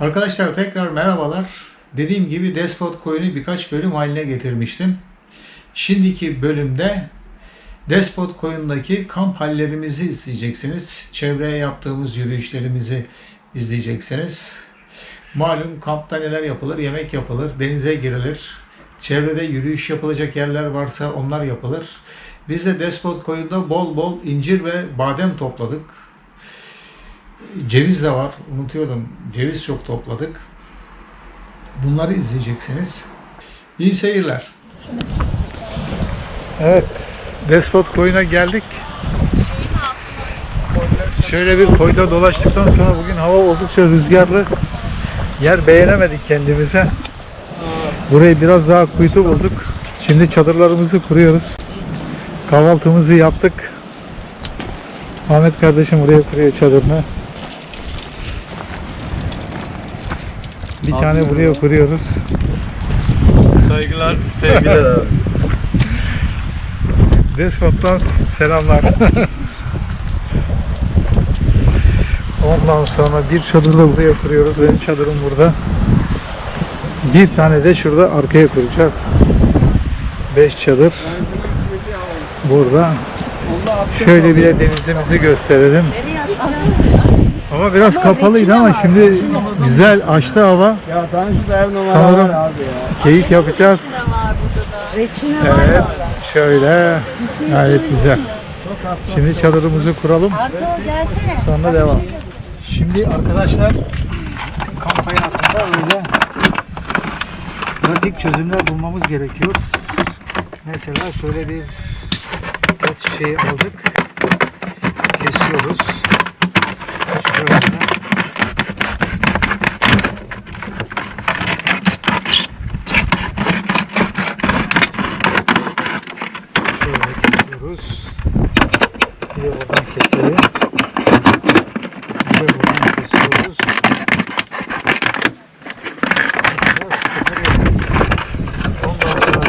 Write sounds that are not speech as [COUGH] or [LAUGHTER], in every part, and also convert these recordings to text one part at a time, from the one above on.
Arkadaşlar tekrar merhabalar. Dediğim gibi Despot Coin'i birkaç bölüm haline getirmiştim. Şimdiki bölümde Despot Coin'daki kamp hallerimizi izleyeceksiniz. Çevreye yaptığımız yürüyüşlerimizi izleyeceksiniz. Malum kampta neler yapılır? Yemek yapılır, denize girilir. Çevrede yürüyüş yapılacak yerler varsa onlar yapılır. Biz de Despot Coin'da bol bol incir ve badem topladık. Ceviz de var. Unutuyordum. Ceviz çok topladık. Bunları izleyeceksiniz. İyi seyirler. Evet. Despot koyuna geldik. Şöyle bir koyda dolaştıktan sonra bugün hava oldukça rüzgarlı. Yer beğenemedik kendimize. Burayı biraz daha kuytu bulduk. Şimdi çadırlarımızı kuruyoruz. Kahvaltımızı yaptık. Ahmet kardeşim buraya kuruyor çadırını. Bir tane buraya kuruyoruz. Saygılar, sevgiler abi. [LAUGHS] Despot'tan selamlar. [LAUGHS] Ondan sonra bir çadır da buraya kuruyoruz. Benim çadırım burada. Bir tane de şurada arkaya kuracağız. Beş çadır. Burada. Şöyle bir de denizimizi gösterelim. Ama biraz kapalıydı ama şimdi güzel açtı hava. Ya Tanju da ev numara var abi ya. Keyif yapacağız. Reçine var. Evet. Şöyle. Gayet güzel. Şimdi çadırımızı kuralım. Arto gelsene. Sonra devam. Şimdi arkadaşlar kamp hayatında öyle pratik çözümler bulmamız gerekiyor. Mesela şöyle bir et şey aldık. Kesiyoruz. Şöyle. Şöyle kesiyoruz. Bir de buradan keselim. Bir de buradan kesiyoruz. Ondan sonra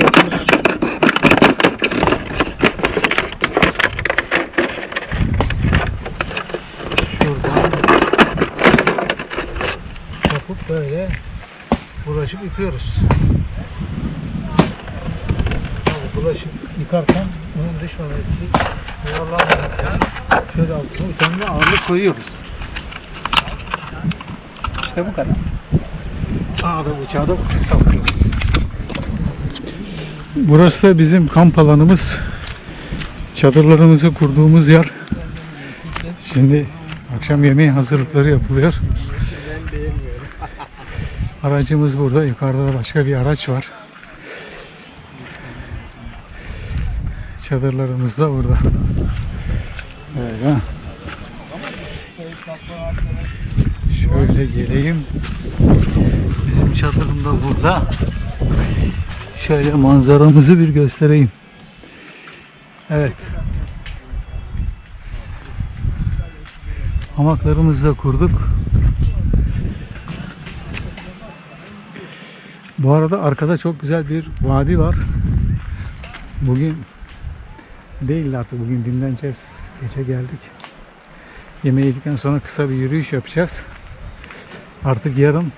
böyle açıyoruz. Şuradan yapıp böyle bulaşık yıkıyoruz. Abi bulaşık yıkarken bunun düşmemesi, yuvarlanmaması yani. Şöyle altına bir ağırlık koyuyoruz. İşte bu kadar. Aa da bıçağı da saplıyoruz. Burası da bizim kamp alanımız. Çadırlarımızı kurduğumuz yer. Şimdi akşam yemeği hazırlıkları yapılıyor. Aracımız burada. Yukarıda da başka bir araç var. Çadırlarımız da burada. Böyle. Şöyle geleyim. Benim çadırım da burada. Şöyle manzaramızı bir göstereyim. Evet. Hamaklarımızı da kurduk. Bu arada arkada çok güzel bir vadi var. Bugün değil artık bugün dinleneceğiz. Gece geldik. Yemeği yedikten sonra kısa bir yürüyüş yapacağız. Artık yarın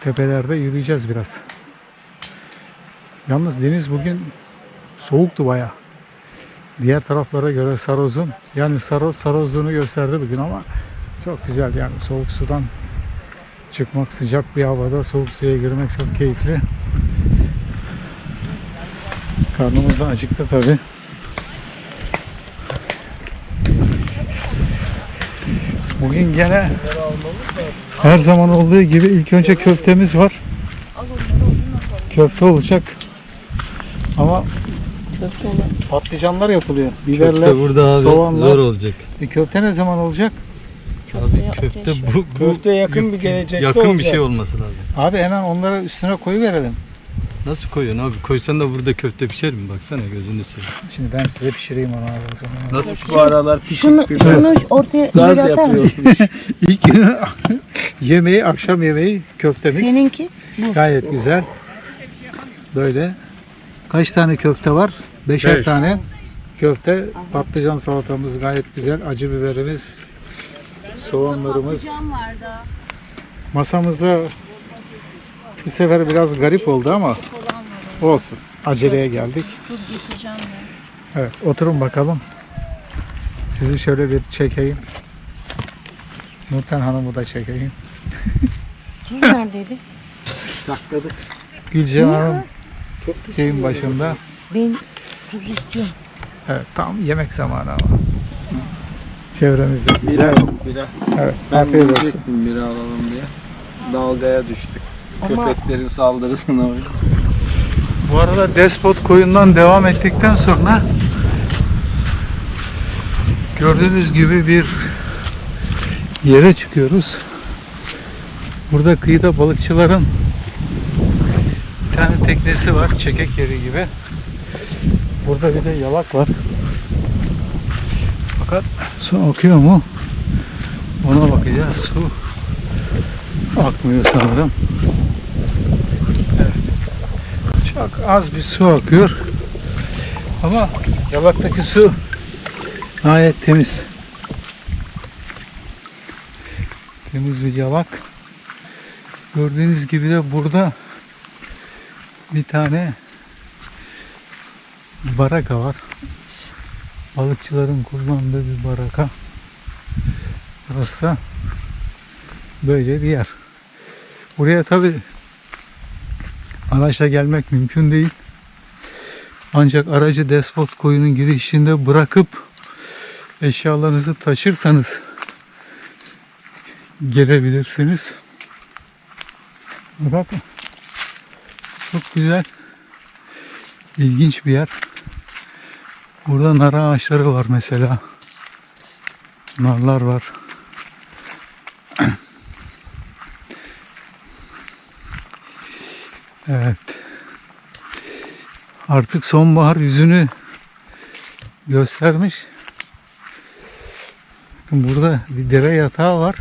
tepelerde yürüyeceğiz biraz. Yalnız deniz bugün soğuktu baya. Diğer taraflara göre sarozun. Yani saroz sarozluğunu gösterdi bugün ama çok güzel yani soğuk sudan çıkmak sıcak bir havada soğuk suya girmek çok keyifli. Karnımız da acıktı tabi. Bugün gene her zaman olduğu gibi ilk önce köftemiz var. Köfte olacak. Ama patlıcanlar yapılıyor. Biberler, Köfte burada abi soğanlar. zor olacak. E, köfte ne zaman olacak? Abi köfte bu, bu Köfte yakın bir gelecekte yakın bir olacak. şey olması lazım. Abi hemen onları üstüne koyu verelim. Nasıl koyuyorsun abi? Koysan da burada köfte pişer mi? Baksana gözünü seveyim. Şimdi ben size pişireyim onu abi o zaman. Nasıl Bu aralar pişik Şunu, bir şunu ortaya gaz yapıyormuş. [LAUGHS] İlk günü [LAUGHS] yemeği, akşam yemeği köftemiz. Seninki? Gayet güzel. Böyle. Kaç tane köfte var? Beşer Beş. tane. köfte, patlıcan salatamız gayet güzel, acı biberimiz, soğanlarımız. Masamızda bu sefer biraz garip oldu ama olsun. Aceleye geldik. Evet, oturun bakalım. Sizi şöyle bir çekeyim. Nurten Hanım'ı da çekeyim. Kim neredeydi? Sakladık. Gülcan Niye Hanım Çok şeyin başında. Ben tuz istiyorum. Evet, tam yemek zamanı ama. Çevremizde güzel. Bira, bira. Evet, Ben afiyet olsun. bira alalım diye. Dalgaya düştük. Ama- Köpeklerin saldırısına uğradık. Bu arada Despot koyundan devam ettikten sonra gördüğünüz gibi bir yere çıkıyoruz. Burada kıyıda balıkçıların tane teknesi var, çekek yeri gibi. Burada bir de yalak var. Fakat su akıyor mu? Ona bakacağız. Su akmıyor sanırım. Çok az bir su akıyor. Ama yalaktaki su gayet temiz. Temiz bir yalak. Gördüğünüz gibi de burada bir tane baraka var. Balıkçıların kullandığı bir baraka. Burası böyle bir yer. Buraya tabi Araçla gelmek mümkün değil. Ancak aracı Despot koyunun girişinde bırakıp eşyalarınızı taşırsanız gelebilirsiniz. Bakın. Çok güzel. ilginç bir yer. Burada nar ağaçları var mesela. Narlar var. [CLEARS THROAT] Evet. Artık sonbahar yüzünü göstermiş. Bakın Burada bir dere yatağı var.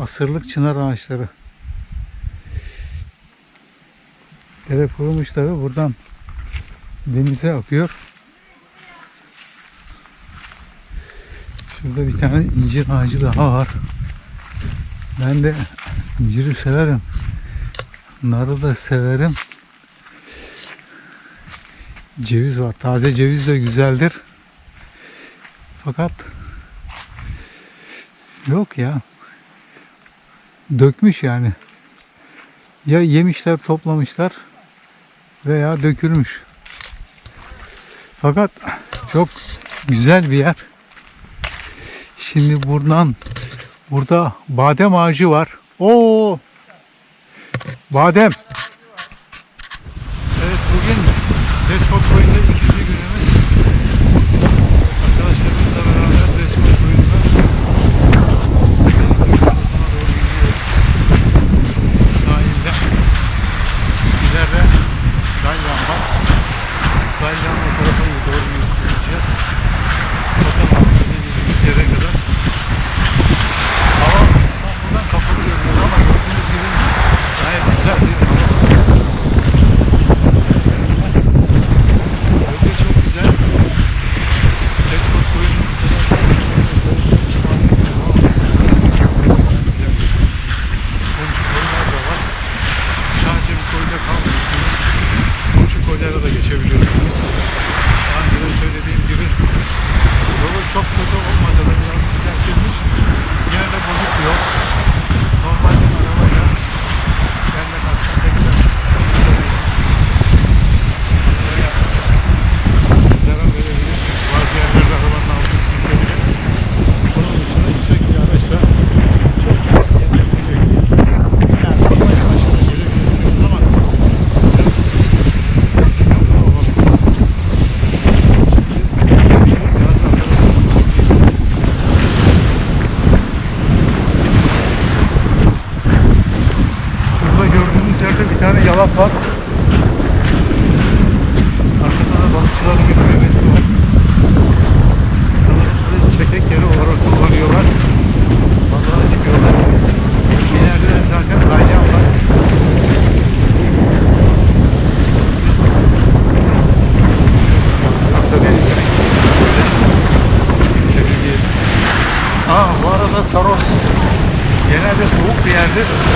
Asırlık çınar ağaçları. Dere kurumuş tabi buradan denize akıyor. Şurada bir tane incir ağacı daha var. Ben de inciri severim. Narı da severim. Ceviz var. Taze ceviz de güzeldir. Fakat yok ya. Dökmüş yani. Ya yemişler, toplamışlar veya dökülmüş. Fakat çok güzel bir yer. Şimdi buradan burada badem ağacı var. Oo Badem. Never.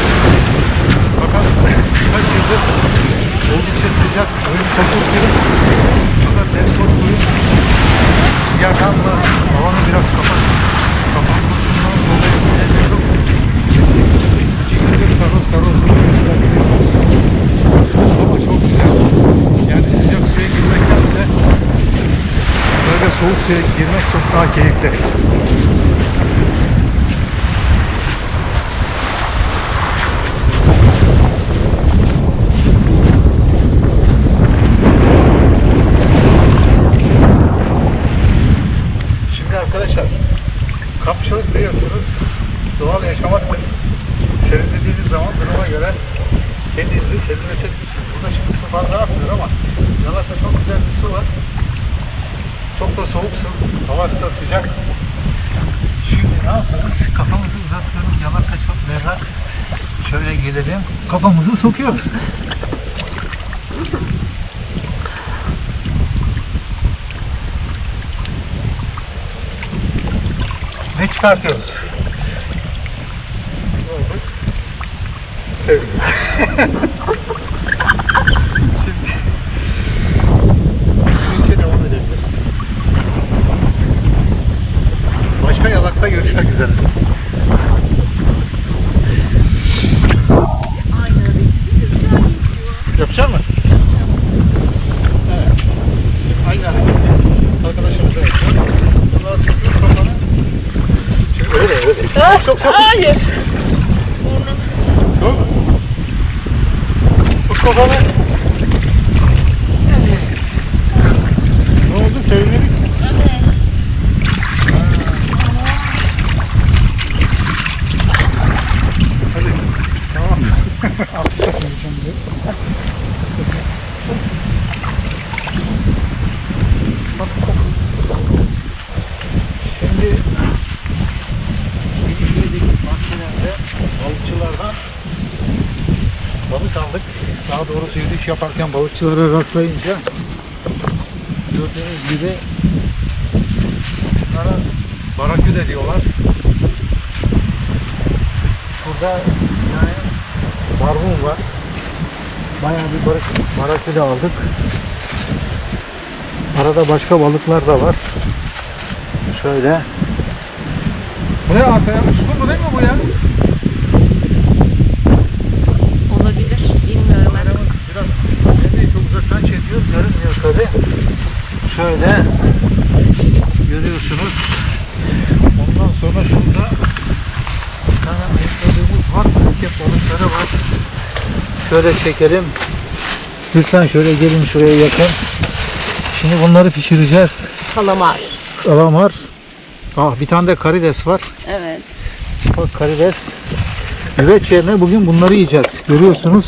Biliyorsunuz doğal yaşamaktır. Serinlediğiniz zaman duruma göre kendinizi serinletebilirsiniz. Burada şimdi su fazla akmıyor ama yanakta çok güzel bir su var. Çok da soğuk su. Havası da sıcak. Şimdi ne yapıyoruz? Kafamızı uzatıyoruz. Yanakta çok berrak. Şöyle gelelim. Kafamızı sokuyoruz. Ve çıkartıyoruz. Sevdim. Şimdi bu ülke devam edebiliriz. Başka yalakta görüşmek üzere. Yapacak mı? stop, stop. Ah, Hayır. Wat yaparken balıkçılara rastlayınca gördüğünüz gibi bunlara baraküde diyorlar. Burada yani barbun var. Bayağı bir barak, baraküde aldık. Arada başka balıklar da var. Şöyle. Bu ne arkaya? Uskun mu değil mi bu ya? Görünmüyor tabi. Şöyle görüyorsunuz. Ondan sonra şurada bir tane ayıkladığımız var. Erkek balıkları var. Şöyle çekelim. Lütfen şöyle gelin şuraya yakın. Şimdi bunları pişireceğiz. Kalamar. Kalamar. Ah bir tane de karides var. Evet. Bak karides. Güveç yerine bugün bunları yiyeceğiz. Görüyorsunuz.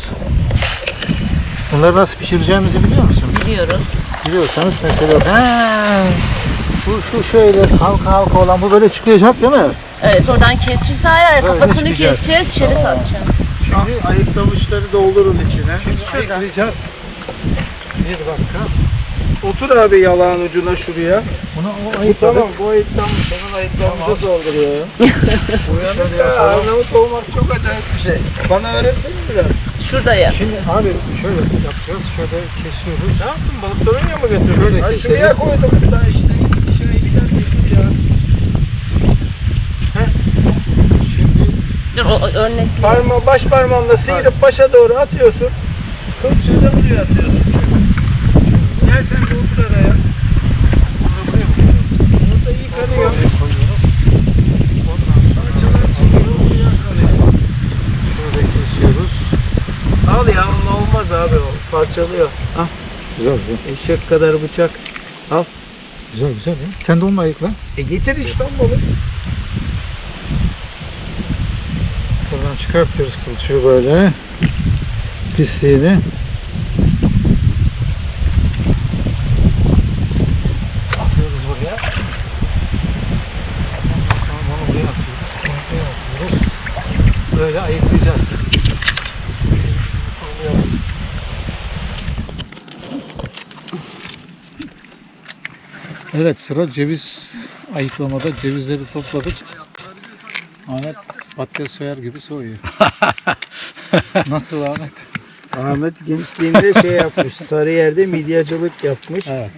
Bunları nasıl pişireceğimizi biliyor musun? Biliyoruz. Biliyorsanız mesela ha, bu şu şöyle halka halka olan bu böyle çıkacak değil mi? Evet oradan keseceğiz. Hayır Böyle kafasını çıkacağız. keseceğiz. Şerit Tamam. atacağız. Şimdi Ayıklamışları doldurun içine. Şimdi Şurada. ayıklayacağız. Bir dakika. Otur abi yalağın ucuna şuraya. Bunu o Bu ayıkladık. tamam bu ayıklanmış. Hemen ayıklanmışa dolduruyor ya. [LAUGHS] Uyanık ya. Arnavut olmak çok acayip bir şey. Bana öğretsene biraz. Şurada yap. Şimdi abi şöyle yapacağız. Şöyle kesiyoruz. Ne yaptın? Balıkları oraya mı götürdün? Şöyle Ha, keselim. Şuraya koydum bir daha işte. İşine gider getir ya. Şimdi Dur o, örnek. Parma, baş parmağınla sıyırıp başa doğru atıyorsun. Kılçığı buraya atıyorsun çünkü. Gel sen de otur araya. bunu buraya mı koyuyoruz? Burada yıkanıyor. Buraya koyuyoruz. Ondan sonra Parçalar çıkıyor buraya kalıyor. şöyle kesiyoruz. Al ya onunla olmaz abi o. Parçalıyor. Ah Güzel güzel. eşek kadar bıçak. Güzel güzel ya. Sen de onunla ayıkla. E getir işte balık. Buradan çıkartıyoruz kılçığı böyle. Pisliğini. Atıyoruz buraya. Ondan sonra bunu buraya atıyoruz. Bunu buraya atıyoruz. Böyle ayıklayacağız. Alıyorum. Evet sıra ceviz ayıklamada cevizleri topladık. Ahmet patates soyar gibi soyuyor. [LAUGHS] Nasıl Ahmet? Ahmet gençliğinde şey yapmış. Sarıyer'de midyacılık yapmış. Evet.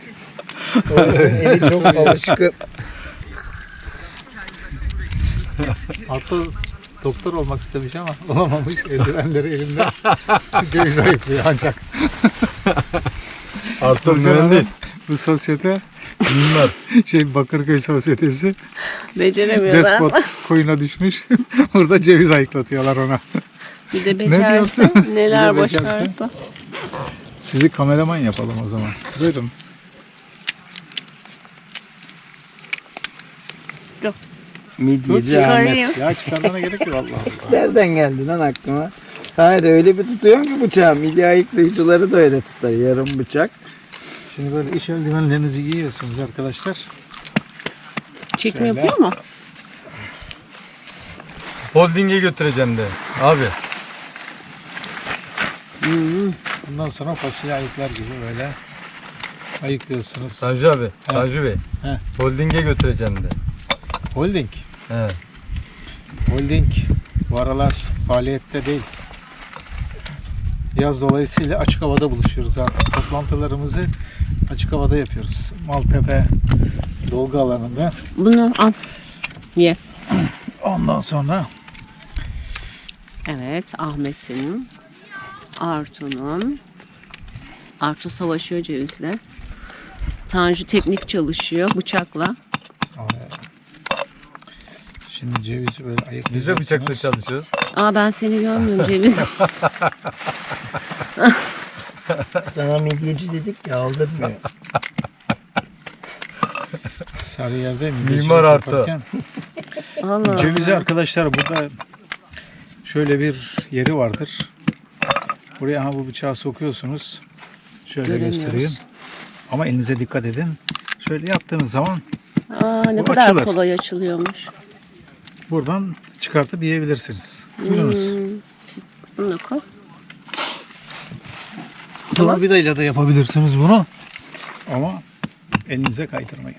Eli çok alışkın. Hatta doktor olmak istemiş ama olamamış. Eldivenleri elinde ceviz ayıklıyor ancak. Artık Nurcan mühendis. Bu sosyete mimar. [LAUGHS] Şey Bakırköy Sosyetesi. Beceremiyor Despot koyuna düşmüş. [LAUGHS] Burada ceviz ayıklatıyorlar ona. Bir de diyorsun? becersin. Neler başarırsa. Sizi kameraman yapalım o zaman. Buyurunuz. Midyeci. Ahmet. Ya çıkarmana gerek yok Allah Allah. [LAUGHS] Nereden geldi lan aklıma? Hayır öyle bir tutuyorum ki bıçağı. Midye ayıklayıcıları da öyle tutar. Yarım bıçak. Şimdi böyle iş eldivenlerinizi giyiyorsunuz arkadaşlar. Çekim Şöyle. yapıyor mu? Holding'e götüreceğim de. Abi. Bundan sonra fasulye ayıklar gibi böyle ayıklıyorsunuz. Tanju abi. Tanju Bey. He. Holding'e götüreceğim de. Holding. He. Holding bu aralar faaliyette değil. Yaz dolayısıyla açık havada buluşuyoruz artık. Toplantılarımızı açık havada yapıyoruz. Maltepe dolgu alanında. Bunu al. Ye. Ondan sonra Evet Ahmet'in. Artu'nun. Artu savaşıyor cevizle. Tanju teknik çalışıyor bıçakla. şimdi cevizi böyle Biz de bıçakla çalışıyoruz. Aa ben seni görmüyorum ceviz. [LAUGHS] Sana midyeci dedik ya aldırmıyor. Sarıyer'de Mimar artı. yaparken Allah Cevizi arkadaşlar burada şöyle bir yeri vardır. Buraya ha bu bıçağı sokuyorsunuz. Şöyle Göremiyoruz. göstereyim. Ama elinize dikkat edin. Şöyle yaptığınız zaman Aa, ne Bu kadar açılır. kolay açılıyormuş. buradan çıkartıp yiyebilirsiniz. Buyurunuz. Hmm. Bunu koy. Tornavidayla da yapabilirsiniz bunu. Ama elinize kaydırmayın.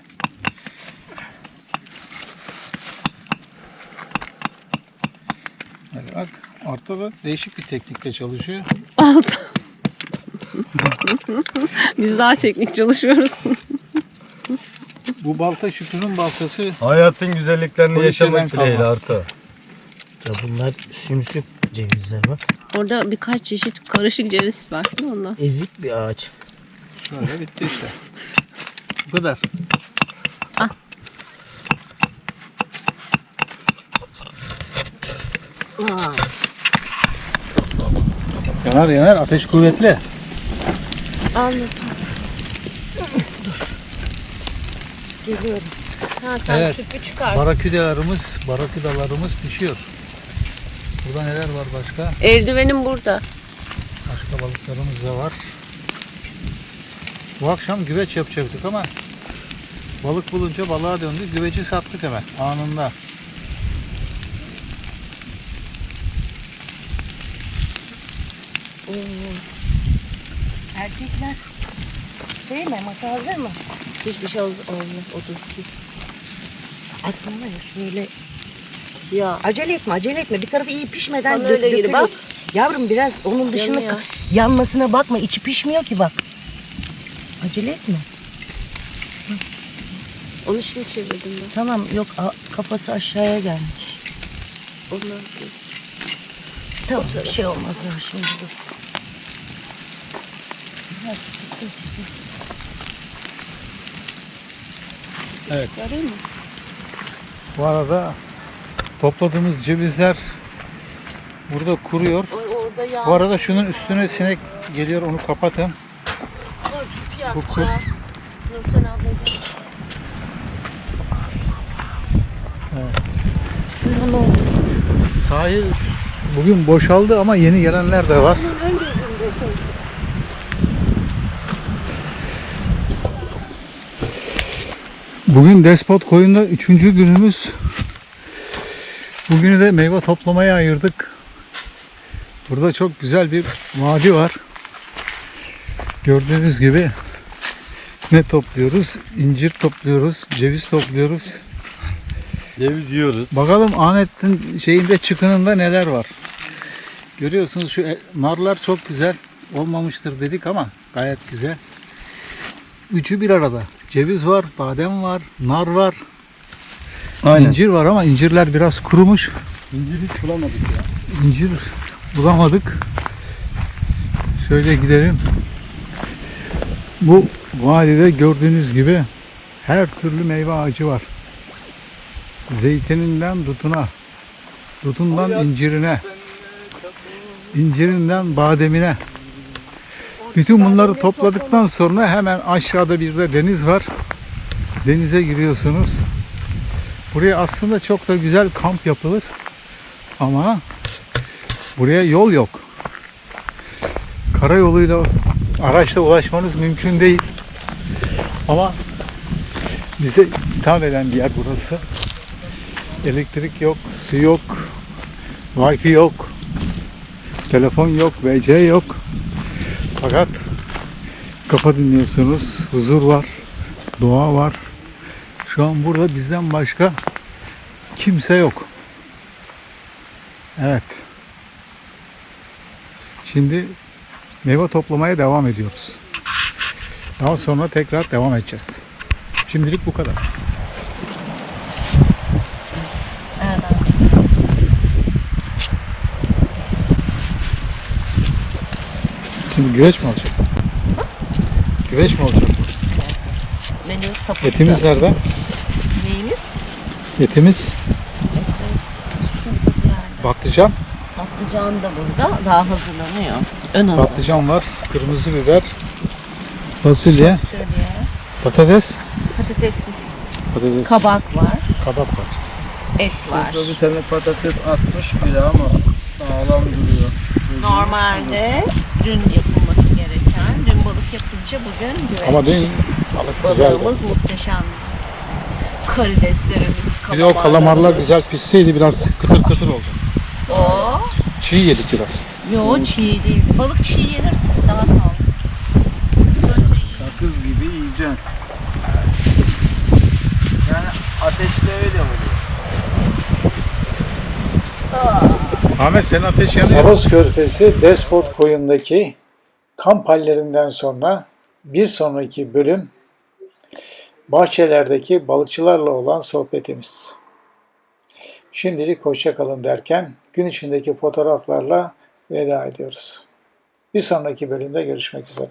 Hadi bak Arta da değişik bir teknikte çalışıyor. Alt. [LAUGHS] Biz daha teknik çalışıyoruz. Bu balta Şükrü'nün baltası Hayatın güzelliklerini yaşamak kalma. dileğiyle Arta. Ya bunlar sümsük cevizler bak. Orada birkaç çeşit karışık ceviz var değil mi ondan? Ezik bir ağaç. Şöyle bitti işte. Bu kadar. Ah. Yanar yanar ateş kuvvetli. Anladım. Geliyorum. Ha sen Evet. tüpü çıkar. Baraküdalarımız, baraküdalarımız pişiyor. Burada neler var başka? Eldivenim burada. Başka balıklarımız da var. Bu akşam güveç yapacaktık ama balık bulunca balığa döndük. Güveci sattık hemen anında. Erkekler değil mi? Masa hazır mı? Hiçbir şey olmaz. Otur. Aslında şöyle Ya acele etme acele etme bir tarafı iyi pişmeden Sana öyle geliyor, bak. Yavrum biraz onun dışını Yanıyor. yanmasına bakma içi pişmiyor ki bak. Acele etme. onu şimdi çevirdim ben. Tamam yok a- kafası aşağıya gelmiş. Ondan Tamam bir şey olmaz daha şimdi dur. Biraz pişsin. çıkarayım mı? Bu arada topladığımız cevizler burada kuruyor. Orada yağ. Bu arada şunun üstüne sinek geliyor onu kapatın. Dur yakacağız. Abla gel. Evet. Sahil bugün boşaldı ama yeni gelenler de var. Bugün Despot Koyun'da üçüncü günümüz. Bugünü de meyve toplamaya ayırdık. Burada çok güzel bir vadi var. Gördüğünüz gibi ne topluyoruz? İncir topluyoruz, ceviz topluyoruz. Ceviz yiyoruz. Bakalım Ahmet'in şeyinde çıkınında neler var. Görüyorsunuz şu e- narlar çok güzel. Olmamıştır dedik ama gayet güzel. Üçü bir arada. Ceviz var, badem var, nar var. Aynen. İncir var ama incirler biraz kurumuş. İncir hiç bulamadık ya. İncir bulamadık. Şöyle gidelim. Bu Vadide gördüğünüz gibi her türlü meyve ağacı var. Zeytininden dutuna, dutundan incirine, incirinden bademine. Bütün bunları topladıktan sonra hemen aşağıda bir de deniz var. Denize giriyorsunuz. Buraya aslında çok da güzel kamp yapılır. Ama buraya yol yok. Karayoluyla araçla ulaşmanız mümkün değil. Ama bize hitap eden bir yer burası. Elektrik yok, su yok, wifi yok, telefon yok, VC yok. Fakat kafa dinliyorsunuz, huzur var, doğa var. Şu an burada bizden başka kimse yok. Evet. Şimdi meyve toplamaya devam ediyoruz. Daha sonra tekrar devam edeceğiz. Şimdilik bu kadar. Şimdi güveç mi olacak? Güveç mi olacak? Menü sapıttı. Etimiz nerede? Etimiz, patlıcan. Patlıcan da burada. Daha hazırlanıyor. Ön hazır. Patlıcan var, kırmızı biber, fasulye, patates, Patatessiz. patates, Kabak var. kabak var. Et var. Şurada bir tane patates atmış bile ama sağlam duruyor. Normalde dün yapılması gereken, dün balık yapınca bugün güveç. Ama dün balık güzeldi. Balığımız muhteşem. Karideslerimiz, Bir de o kalamarlar güzel pişseydi biraz kıtır kıtır oldu. O, Çiğ yedik biraz. yo çiğ değil. Balık çiğ yenir daha sağlıklı. Sakız gibi yiyeceksin. Yani ateşte öyle oluyor. Ahmet senin ateş yanıyor. Saros Körfezi Despot Koyun'daki kamp hallerinden sonra bir sonraki bölüm bahçelerdeki balıkçılarla olan sohbetimiz. Şimdilik hoşça kalın derken gün içindeki fotoğraflarla veda ediyoruz. Bir sonraki bölümde görüşmek üzere.